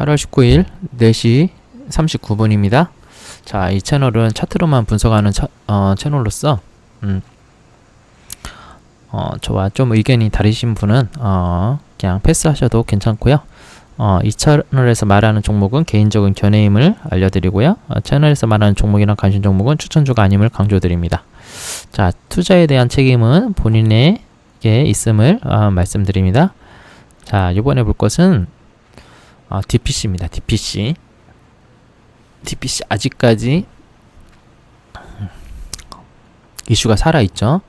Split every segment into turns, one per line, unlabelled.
8월 19일 4시 39분입니다. 자, 이 채널은 차트로만 분석하는 차, 어, 채널로서 음, 어, 저와 좀 의견이 다르신 분은 어, 그냥 패스하셔도 괜찮고요. 어, 이 채널에서 말하는 종목은 개인적인 견해임을 알려드리고요. 어, 채널에서 말하는 종목이나 관심 종목은 추천주가 아님을 강조드립니다. 자, 투자에 대한 책임은 본인에게 있음을 어, 말씀드립니다. 자, 이번에 볼 것은 어, DPC입니다. DPC. DPC 아직까지 이슈가 살아있죠.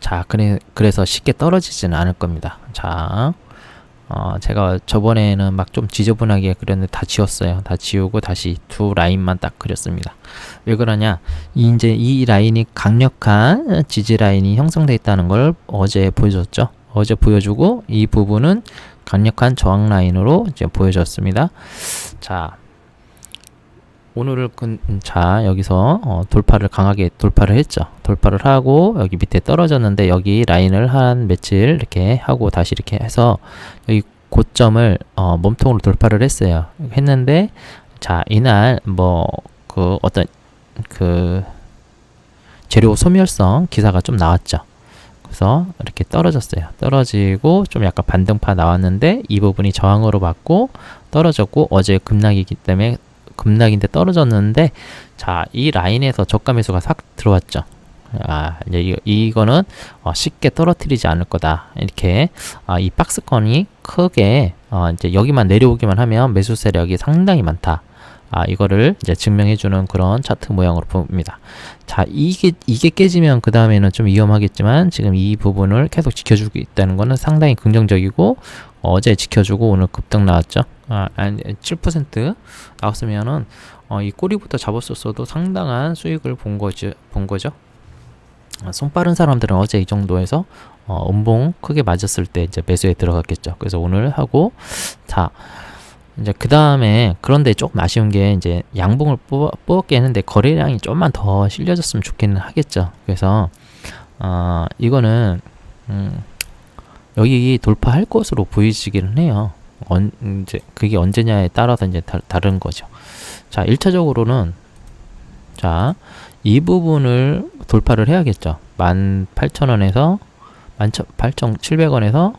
자, 그래, 그래서 쉽게 떨어지지는 않을 겁니다. 자, 어, 제가 저번에는 막 좀 지저분하게 그렸는데 다 지웠어요. 다 지우고 다시 두 라인만 딱 그렸습니다. 왜 그러냐? 이, 이제 이 라인이 강력한 지지 라인이 형성돼 있다는 걸 어제 보여줬죠. 어제 보여주고 이 부분은 강력한 저항 라인으로 이제 보여졌습니다. 자, 오늘을 근, 자 여기서 어, 돌파를 강하게 돌파를 했죠. 돌파를 하고 여기 밑에 떨어졌는데 여기 라인을 한 며칠 이렇게 하고 다시 이렇게 해서 여기 고점을 어, 몸통으로 돌파를 했어요. 했는데 자 이날 뭐 그 어떤 그 재료 소멸성 기사가 좀 나왔죠. 그래서 이렇게 떨어졌어요. 떨어지고 좀 약간 반등파 나왔는데 이 부분이 저항으로 받고 떨어졌고 어제 급락이기 때문에 급락인데 떨어졌는데 자 이 라인에서 저가 매수가 싹 들어왔죠. 아 이제 이, 이거는 어, 쉽게 떨어뜨리지 않을 거다 이렇게 아, 이 박스권이 크게 어, 이제 여기만 내려오기만 하면 매수 세력이 상당히 많다. 아, 이거를 이제 증명해주는 그런 차트 모양으로 봅니다. 자, 이게, 이게 깨지면 그 다음에는 좀 위험하겠지만 지금 이 부분을 계속 지켜주고 있다는 거는 상당히 긍정적이고 어제 지켜주고 오늘 급등 나왔죠. 아, 아니, 7% 나왔으면은 어, 이 꼬리부터 잡았었어도 상당한 수익을 본 거죠. 본 거죠. 아, 손 빠른 사람들은 어제 이 정도에서 어, 음봉 크게 맞았을 때 이제 매수에 들어갔겠죠. 그래서 오늘 하고 자 이제 그 다음에 그런데 조금 아쉬운 게 이제 양봉을 뽑, 뽑았 게 했는데 거래량이 좀만 더 실려졌으면 좋기는 하겠죠. 그래서 어, 이거는 음, 여기 돌파할 것으로 보이시기는 해요. 언, 이제 그게 언제냐에 따라서 이제 다, 다른 거죠. 자, 1차적으로는 자, 이 부분을 돌파를 해야겠죠. 18,000원에서 18,700원에서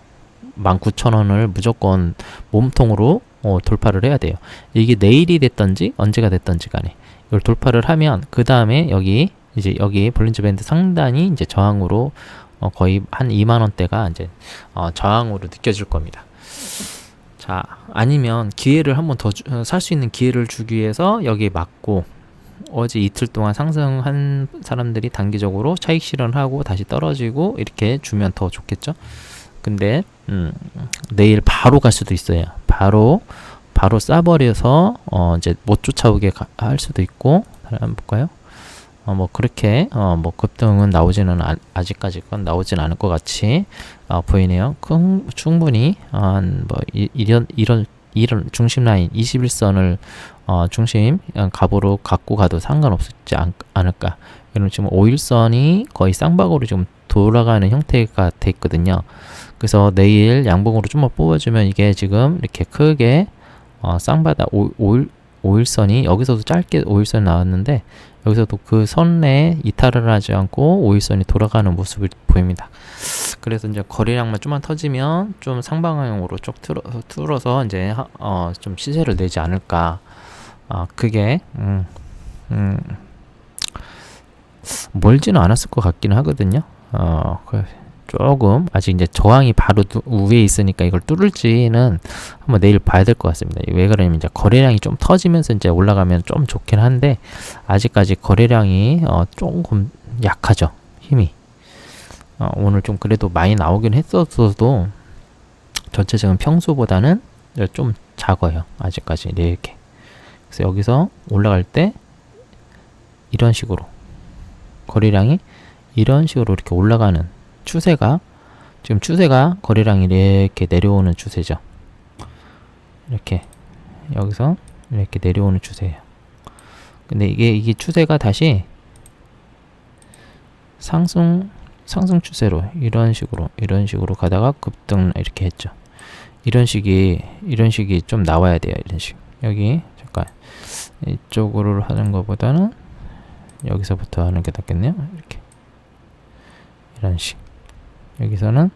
19,000원을 무조건 몸통으로 어, 돌파를 해야 돼요. 이게 내일이 됐던지 언제가 됐던지 간에 이걸 돌파를 하면 그 다음에 여기 이제 여기 볼린저 밴드 상단이 이제 저항으로 어, 거의 한 2만 원대가 이제 어, 저항으로 느껴질 겁니다. 자 아니면 기회를 한번 더 살 수 있는 기회를 주기 위해서 여기에 맞고 어제 이틀 동안 상승한 사람들이 단기적으로 차익 실현하고 다시 떨어지고 이렇게 주면 더 좋겠죠. 근데 음, 내일 바로 갈 수도 있어요. 바로 바로 싸버려서 어 이제 못 쫓아오게 가, 할 수도 있고 한번 볼까요? 어 뭐 그렇게 어 뭐 급등은 나오지는 아, 아직까지 건 나오진 않을 것 같이 어 보이네요. 큰, 충분히 한뭐 이런 이런 이런 중심 라인 21선을 어 중심 갑으로 갖고 가도 상관없지 않, 않을까. 그럼 지금 5일선이 거의 쌍박으로 지금 돌아가는 형태가 돼 있거든요. 그래서 내일 양봉으로 좀만 뽑아주면 이게 지금 이렇게 크게 어, 쌍바다 5, 5일, 5일선이 여기서도 짧게 5일선 나왔는데 여기서도 그 선에 이탈을 하지 않고 5일선이 돌아가는 모습을 보입니다. 그래서 이제 거래량만 좀만 터지면 좀 상방향으로 쭉 틀어, 틀어서 이제 어, 좀 시세를 내지 않을까. 어, 그게 음, 음, 멀지는 않았을 것 같기는 하거든요. 어, 그 조금 아직 이제 저항이 바로 위에 있으니까 이걸 뚫을지는 한번 내일 봐야 될 것 같습니다. 왜 그러냐면 이제 거래량이 좀 터지면서 이제 올라가면 좀 좋긴 한데 아직까지 거래량이 어 조금 약하죠. 힘이. 어 오늘 좀 그래도 많이 나오긴 했었어도 전체적인 평소보다는 좀 작아요. 아직까지 이렇게. 그래서 여기서 올라갈 때 이런 식으로 거래량이 이런 식으로 이렇게 올라가는 추세가 지금 추세가 거래량이 이렇게 내려오는 추세죠. 이렇게 여기서 이렇게 내려오는 추세예요. 근데 이게 이게 추세가 다시 상승 상승 추세로 이런 식으로 이런 식으로 가다가 급등 이렇게 했죠. 이런 식이 이런 식이 좀 나와야 돼요. 이런 식. 여기 잠깐 이쪽으로 하는 것보다는 여기서부터 하는 게 낫겠네요. 이렇게 이런 식. 여기서는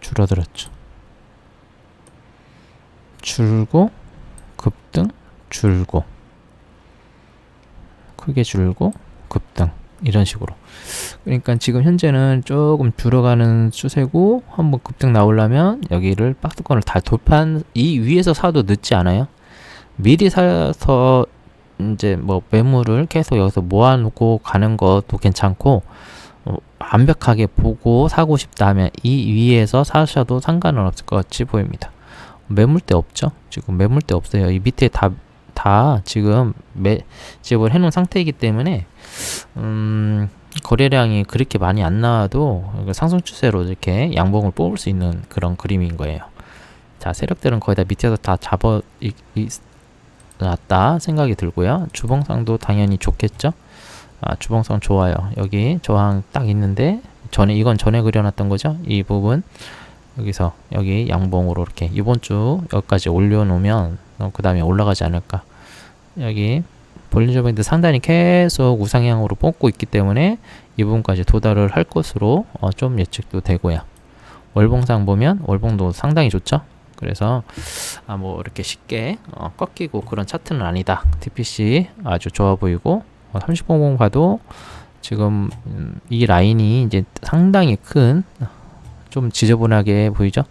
줄어들었죠. 줄고 급등 줄고 크게 줄고 급등 이런 식으로 그러니까 지금 현재는 조금 줄어가는 추세고 한번 급등 나오려면 여기를 박스권을 다 돌파한 이 위에서 사도 늦지 않아요 미리 사서 이제 뭐 매물을 계속 여기서 모아놓고 가는 것도 괜찮고 어, 완벽하게 보고 사고 싶다 하면 이 위에서 사셔도 상관은 없을 것 같이 보입니다. 매물대 없죠? 지금 매물대 없어요. 이 밑에 다 다 지금 매 집을 해놓은 상태이기 때문에 음, 거래량이 그렇게 많이 안 나와도 상승 추세로 이렇게 양봉을 뽑을 수 있는 그런 그림인 거예요. 자, 세력들은 거의 다 밑에서 다 잡아 놨다 생각이 들고요. 주봉상도 당연히 좋겠죠. 아, 주봉상 좋아요. 여기 저항 딱 있는데 전에 이건 전에 그려놨던 거죠. 이 부분 여기서 여기 양봉으로 이렇게 이번 주 여기까지 올려놓으면 어, 그 다음에 올라가지 않을까. 여기 볼린저 밴드 상단이 계속 우상향으로 뽑고 있기 때문에 이 부분까지 도달을 할 것으로 어, 좀 예측도 되고요. 월봉상 보면 월봉도 상당히 좋죠. 그래서 아 뭐 이렇게 쉽게 어, 꺾이고 그런 차트는 아니다. TPC 아주 좋아 보이고 어, 3000 가도 지금 음, 이 라인이 이제 상당히 큰 좀 지저분하게 보이죠.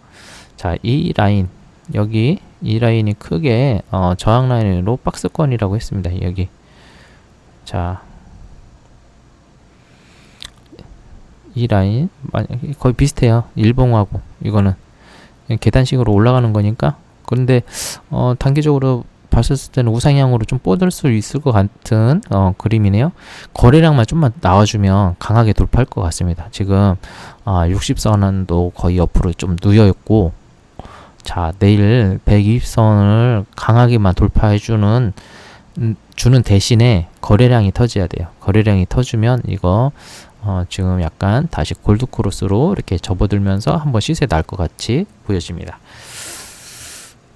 자, 이 라인 여기 이 라인이 크게 어, 저항 라인으로 박스권이라고 했습니다. 여기 자. 이 라인 거의 비슷해요. 일봉하고 이거는 계단식으로 올라가는 거니까 그런데 어, 단기적으로 봤을 때는 우상향으로 좀 뻗을 수 있을 것 같은 어, 그림이네요. 거래량만 좀만 나와주면 강하게 돌파할 것 같습니다. 지금 아, 60선도 거의 옆으로 좀 누여 있고 자, 내일 120선을 강하게만 돌파해주는, 음, 주는 대신에 거래량이 터져야 돼요. 거래량이 터주면 이거, 어, 지금 약간 다시 골드크로스로 이렇게 접어들면서 한번 시세 날 것 같이 보여집니다.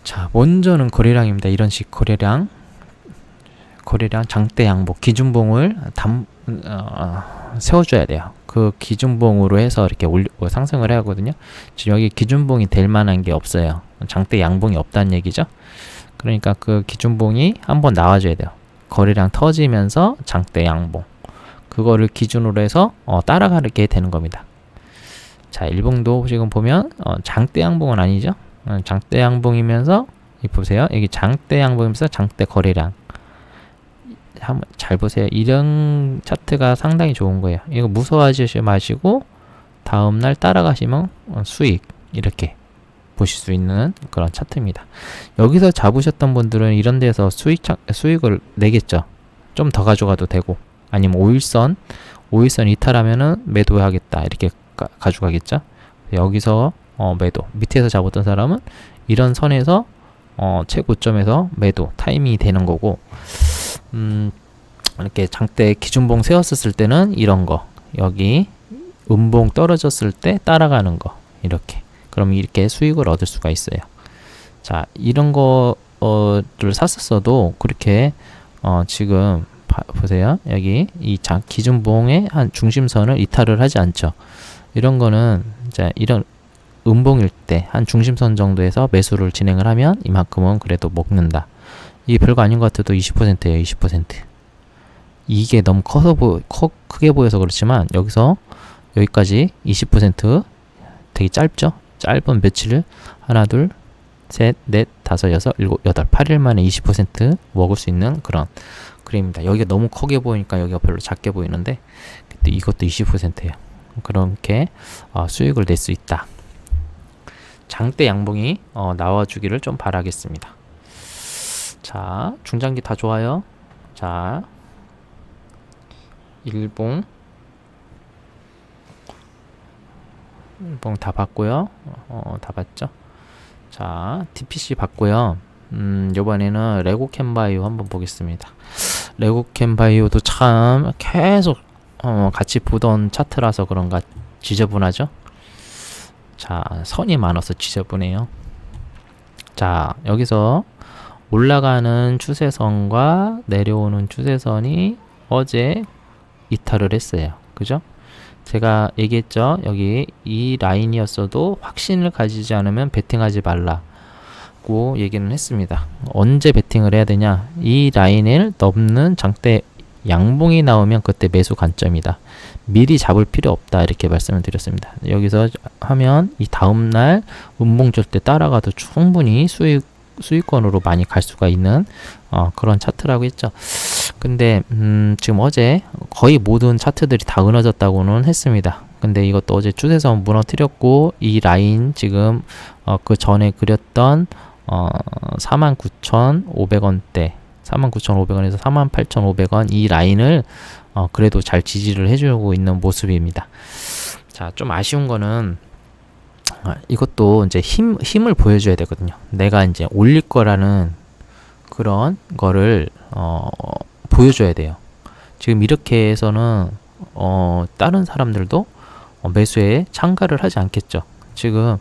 자, 먼저는 거래량입니다. 이런 식 거래량. 거래량 장대 양복 기준봉을 담, 어, 세워줘야 돼요. 그 기준봉으로 해서 이렇게 올려, 뭐 상승을 해야 하거든요. 지금 여기 기준봉이 될 만한 게 없어요. 장대 양봉이 없다는 얘기죠. 그러니까 그 기준봉이 한번 나와줘야 돼요. 거래량 터지면서 장대 양봉. 그거를 기준으로 해서 어, 따라가게 되는 겁니다. 자, 일봉도 지금 보면 어, 장대 양봉은 아니죠. 어, 장대 양봉이면서 이 보세요. 여기 장대 양봉이면서 장대 거래량. 한번 잘 보세요. 이런 차트가 상당히 좋은 거예요. 이거 무서워하지 마시고 다음 날 따라가시면 어, 수익 이렇게 보실 수 있는 그런 차트입니다. 여기서 잡으셨던 분들은 이런 데서 수익 수익을 내겠죠. 좀 더 가져가도 되고 아니면 5일선 5일선 이탈하면은 매도하겠다 이렇게 가, 가져가겠죠. 여기서 어, 매도. 밑에서 잡았던 사람은 이런 선에서 어, 최고점에서 매도 타이밍이 되는 거고 음, 이렇게 장대 기준봉 세웠을 때는 이런 거. 여기 음봉 떨어졌을 때 따라가는 거. 이렇게. 그럼 이렇게 수익을 얻을 수가 있어요. 자 이런 거를 샀었어도 그렇게 어, 지금 바, 보세요. 여기 이 장, 기준봉의 한 중심선을 이탈을 하지 않죠. 이런 거는 자 이런 음봉일 때 한 중심선 정도에서 매수를 진행을 하면 이만큼은 그래도 먹는다. 이게 별거 아닌 것 같아도 20%예요, 20%. 이게 너무 커서 보, 커, 크게 보여서 그렇지만 여기서 여기까지 20% 되게 짧죠? 짧은 며칠을 하나, 둘, 셋, 넷, 다섯, 여섯, 일곱, 여덟, 8일 만에 20% 먹을 수 있는 그런 그림입니다. 여기가 너무 크게 보이니까 여기가 별로 작게 보이는데 이것도 20%예요. 그렇게 어, 수익을 낼 수 있다. 장대 양봉이 어, 나와주기를 좀 바라겠습니다. 자, 중장기 다 좋아요. 자, 일봉. 일봉 다 봤고요. 어, 다 봤죠? 자, DPC 봤고요. 음, 요번에는 레고 캔바이오 한번 보겠습니다. 레고 캔바이오도 참 계속 어, 같이 보던 차트라서 그런가 지저분하죠? 자, 선이 많아서 지저분해요. 자, 여기서 올라가는 추세선과 내려오는 추세선이 어제 이탈을 했어요. 그죠? 제가 얘기했죠. 여기 이 라인이었어도 확신을 가지지 않으면 베팅하지 말라고 얘기는 했습니다. 언제 베팅을 해야 되냐? 이 라인을 넘는 장대 양봉이 나오면 그때 매수 관점이다. 미리 잡을 필요 없다 이렇게 말씀을 드렸습니다. 여기서 하면 이 다음 날 운봉 절대 따라가도 충분히 수익 수익권으로 많이 갈 수가 있는 어, 그런 차트라고 했죠. 근데 음, 지금 어제 거의 모든 차트들이 다 무너졌다고는 했습니다. 근데 이것도 어제 추세선 무너뜨렸고 이 라인 지금 어, 그 전에 그렸던 어, 49,500원대 49,500원에서 48,500원 이 라인을 어, 그래도 잘 지지를 해주고 있는 모습입니다. 자, 좀 아쉬운 거는 아, 이것도 이제 힘, 힘을 보여줘야 되거든요. 내가 이제 올릴 거라는 그런 거를 어, 보여줘야 돼요. 지금 이렇게 해서는 어, 다른 사람들도 어, 매수에 참가를 하지 않겠죠. 지금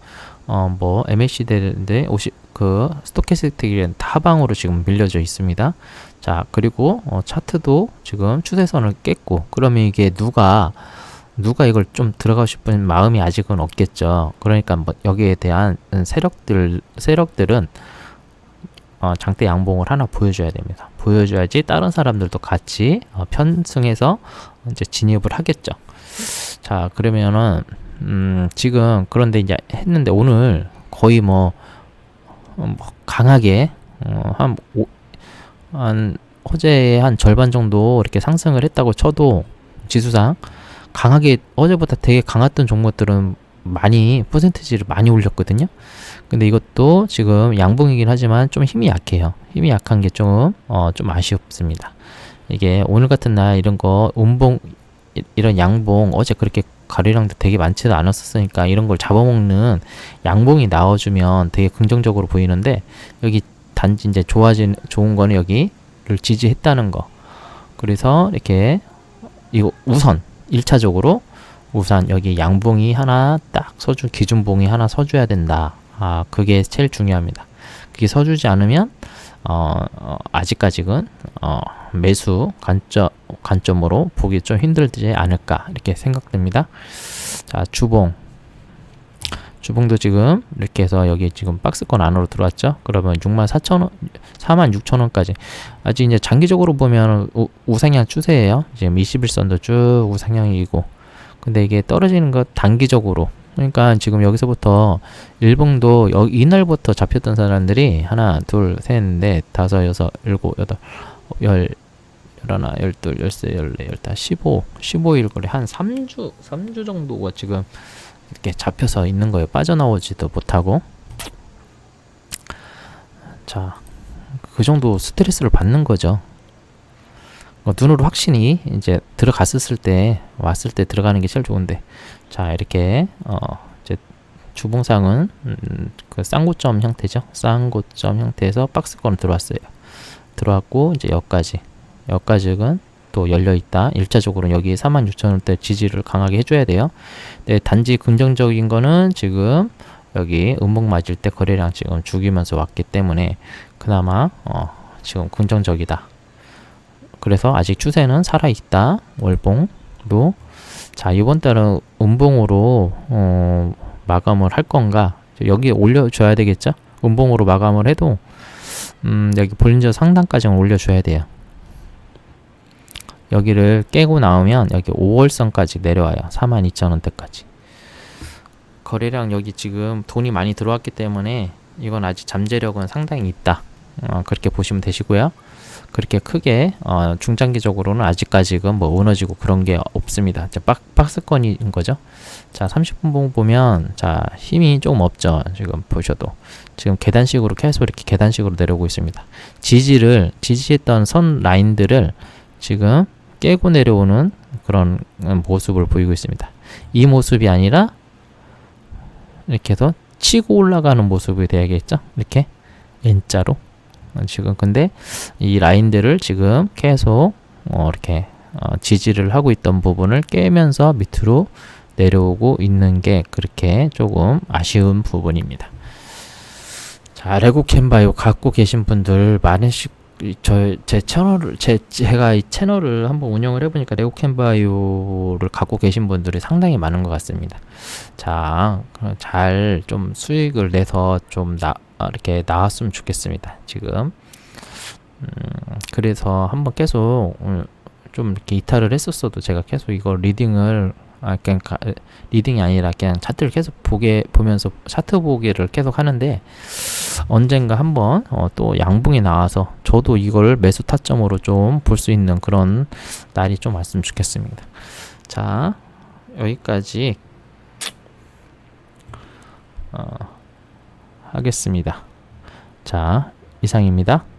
어, 뭐 MACD인데 50, 그 스토캐스틱이 타방으로 지금 밀려져 있습니다. 자 그리고 어, 차트도 지금 추세선을 깼고 그러면 이게 누가 누가 이걸 좀 들어가고 싶은 마음이 아직은 없겠죠. 그러니까 뭐 여기에 대한 세력들 세력들은 어, 장대 양봉을 하나 보여줘야 됩니다. 보여줘야지 다른 사람들도 같이 어, 편승해서 이제 진입을 하겠죠. 자 그러면은 음, 지금 그런데 이제 했는데 오늘 거의 뭐, 어, 뭐 강하게 어, 한, 오, 한 어제 한 절반 정도 이렇게 상승을 했다고 쳐도 지수상 강하게 어제보다 되게 강했던 종목들은 많이 퍼센트지를 많이 올렸거든요. 근데 이것도 지금 양봉이긴 하지만 좀 힘이 약해요. 힘이 약한 게좀 어, 좀 아쉽습니다. 이게 오늘 같은 날 이런 거 운봉 이런 양봉 어제 그렇게 가리랑도 되게 많지도 않았었으니까 이런 걸 잡아먹는 양봉이 나와주면 되게 긍정적으로 보이는데 여기 단지 이제 좋아진 좋은 거는 여기를 지지했다는 거. 그래서 이렇게 이거 우선 1차적으로 우선 여기 양봉이 하나 딱 서주 기준봉이 하나 서줘야 된다. 아 그게 제일 중요합니다. 그게 서주지 않으면 어, 어 아직까지는 어, 매수 관점 관점으로 보기 좀 힘들지 않을까 이렇게 생각됩니다. 자 주봉 주봉도 지금 이렇게 해서 여기 지금 박스권 안으로 들어왔죠. 그러면 6만 4천 원, 4만 6천 원까지 아직 이제 장기적으로 보면 우, 우상향 추세예요. 지금 21선도 쭉 우상향이고 근데 이게 떨어지는 것 단기적으로 그러니까 지금 여기서부터 일봉도 여, 이날부터 잡혔던 사람들이 하나, 둘, 셋, 넷, 다섯, 여섯, 일곱, 여덟, 열, 열하나, 열둘, 열세, 열네, 열다, 십오, 십오일 거래 한 3주, 3주 정도가 지금 이렇게 잡혀서 있는 거예요. 빠져나오지도 못하고. 자, 그 정도 스트레스를 받는 거죠. 어, 눈으로 확신이 이제 들어갔을 때 왔을 때 들어가는 게 제일 좋은데 자 이렇게 어 이제 주봉상은 음, 그 쌍고점 형태죠 쌍고점 형태에서 박스권 들어왔어요 들어왔고 이제 여기까지 여기까지는 또 열려 있다 1차적으로 여기 46,000원대 지지를 강하게 해줘야 돼요 네, 단지 긍정적인 거는 지금 여기 음목 맞을 때 거래량 지금 죽이면서 왔기 때문에 그나마 어 지금 긍정적이다 그래서 아직 추세는 살아있다. 월봉도. 자, 이번 달은 음봉으로 어, 마감을 할 건가? 여기 올려줘야 되겠죠? 음봉으로 마감을 해도 음, 여기 볼린저 상단까지는 올려줘야 돼요. 여기를 깨고 나오면 여기 5월선까지 내려와요. 42,000원대까지. 거래량 여기 지금 돈이 많이 들어왔기 때문에 이건 아직 잠재력은 상당히 있다. 어, 그렇게 보시면 되시고요. 그렇게 크게 어, 중장기적으로는 아직까지는 뭐 무너지고 그런 게 없습니다. 자, 박, 박스권인 거죠. 자, 30분 봉 보면 자, 힘이 조금 없죠. 지금 보셔도. 지금 계단식으로 계속 이렇게 계단식으로 내려오고 있습니다. 지지를 지지했던 선 라인들을 지금 깨고 내려오는 그런 모습을 보이고 있습니다. 이 모습이 아니라 이렇게 해서 치고 올라가는 모습이 되야겠죠. 이렇게 N자로 지금 근데 이 라인들을 지금 계속 어 이렇게 어 지지를 하고 있던 부분을 깨면서 밑으로 내려오고 있는 게 그렇게 조금 아쉬운 부분입니다. 자, 레고 캔바이오 갖고 계신 분들 많으시 저제 채널을 제 제가 이 채널을 한번 운영을 해보니까 레고 캔바이오를 갖고 계신 분들이 상당히 많은 것 같습니다. 자, 잘 좀 수익을 내서 좀 나 이렇게 나왔으면 좋겠습니다. 지금 음, 그래서 한번 계속 음, 좀 이렇게 이탈을 했었어도 제가 계속 이거 리딩을 아 그냥 가, 리딩이 아니라 그냥 차트를 계속 보게 보면서 차트 보기를 계속 하는데 언젠가 한번 어, 또 양봉이 나와서 저도 이걸 매수 타점으로 좀 볼 수 있는 그런 날이 좀 왔으면 좋겠습니다. 자 여기까지 어, 하겠습니다. 자 이상입니다.